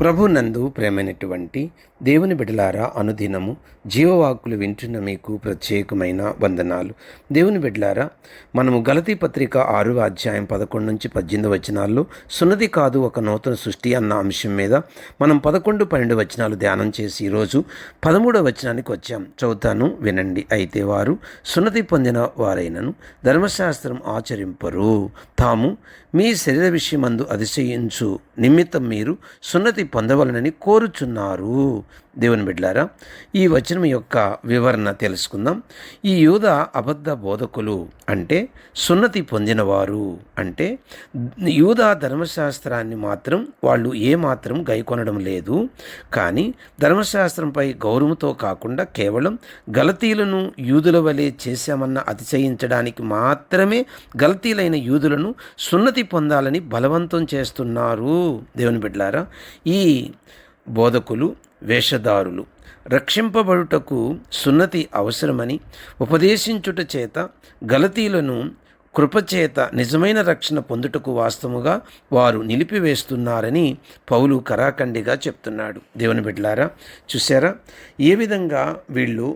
ప్రభునందు ప్రేమైనటువంటి దేవుని బిడ్డలారా అనుదినము జీవవాక్కులు వింటున్న మీకు ప్రత్యేకమైన వందనాలు. దేవుని బిడ్డలారా మనము గలతీ పత్రిక ఆరు అధ్యాయం పదకొండు నుంచి పద్దెనిమిది వచనాల్లో సున్నతి కాదు ఒక నూతన సృష్టి అన్న అంశం మీద మనం పదకొండు పన్నెండు వచనాలు ధ్యానం చేసి ఈరోజు పదమూడవ వచనానికి వచ్చాం. చదువుతాను వినండి. అయితే వారు సున్నతి పొందిన వారైనను ధర్మశాస్త్రం ఆచరింపరు. తాము మీ శరీర విషయమందు అతిశయించు నిమిత్తం మీరు సున్నతి పొందవలనని కోరుచున్నారు. దేవుని బిడ్లారా ఈ వచనం యొక్క వివరణ తెలుసుకుందాం. ఈ యూద అబద్ధ బోధకులు అంటే సున్నతి పొందినవారు అంటే యూదా ధర్మశాస్త్రాన్ని మాత్రం వాళ్ళు ఏమాత్రం గైకొనడం లేదు. కానీ ధర్మశాస్త్రంపై గౌరవంతో కాకుండా కేవలం గలతీలను యూదుల వలె చేశామన్న అతిశయించడానికి మాత్రమే గలతీలైన యూదులను సున్నతి పొందాలని బలవంతం చేస్తున్నారు. దేవుని బిడ్లారా ఈ ఈ బోధకులు వేషధారులు. రక్షింపబడుటకు సున్నతి అవసరమని ఉపదేశించుట చేత గలతీలను కృపచేత నిజమైన రక్షణ పొందుటకు వాస్తవముగా వారు నిలిపివేస్తున్నారని పౌలు కరాఖండిగా చెప్తున్నాడు. దేవుని బిడ్డలారా చూసారా ఏ విధంగా వీళ్ళు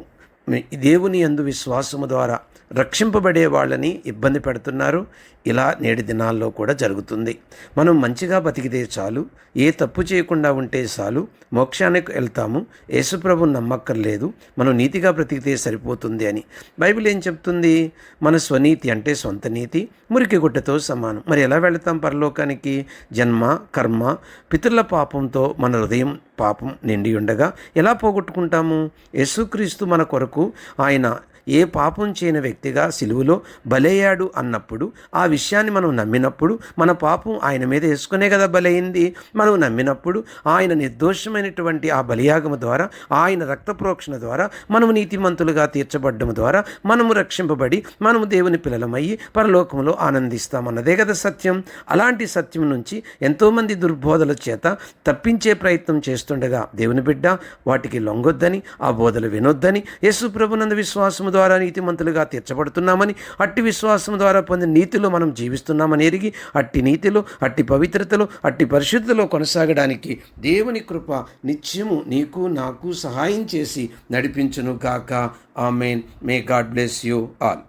దేవుని అందు విశ్వాసము ద్వారా రక్షింపబడే వాళ్ళని ఇబ్బంది పెడుతున్నారు. ఇలా నేటి దినాల్లో కూడా జరుగుతుంది. మనం మంచిగా బతికితే చాలు. ఏ తప్పు చేయకుండా ఉంటే చాలు. మోక్షానికి వెళ్తాము. యేసుప్రభు నమ్మక్కర్లేదు. మనం నీతిగా బ్రతికితే సరిపోతుంది అని. బైబిల్ ఏం చెప్తుంది? మన స్వనీతి అంటే సొంత నీతి. మురికి గుడ్డతో సమానం. మరి ఎలా వెళతాం పరలోకానికి? జన్మ కర్మ పితృల పాపంతో మన హృదయం పాపం నిండి ఉండగా ఎలా పోగొట్టుకుంటాము? యేసుక్రీస్తు మన కొరకు ఆయన ఏ పాపం చేయని వ్యక్తిగా సిలువులో బలయ్యాడు అన్నప్పుడు ఆ విషయాన్ని మనం నమ్మినప్పుడు మన పాపం ఆయన మీద వేసుకునే కదా బలైంది. మనం నమ్మినప్పుడు ఆయన నిర్దోషమైనటువంటి ఆ బలియాగము ద్వారా ఆయన రక్త ప్రోక్షణ ద్వారా మనము నీతిమంతులుగా తీర్చబడ్డం ద్వారా మనము రక్షింపబడి మనము దేవుని పిల్లలమయ్యి పరలోకంలో ఆనందిస్తామన్నదే కదా సత్యం. అలాంటి సత్యం నుంచి ఎంతోమంది దుర్బోధల చేత తప్పించే ప్రయత్నం చేస్తుండగా దేవుని బిడ్డ వాటికి లొంగొద్దని ఆ బోధలు వినొద్దని యేసు ప్రభునంద విశ్వాసము ద్వారా నీతిమంతులుగా తీర్చబడుతున్నామని అట్టి విశ్వాసం ద్వారా పొందిన నీతిలో మనం జీవిస్తున్నామని ఎరిగి అట్టి నీతిలో అట్టి పవిత్రతలో అట్టి పరిశుద్ధిలో కొనసాగడానికి దేవుని కృప నిత్యము నీకు నాకు సహాయం చేసి నడిపించును గాక. Amen. May God bless you all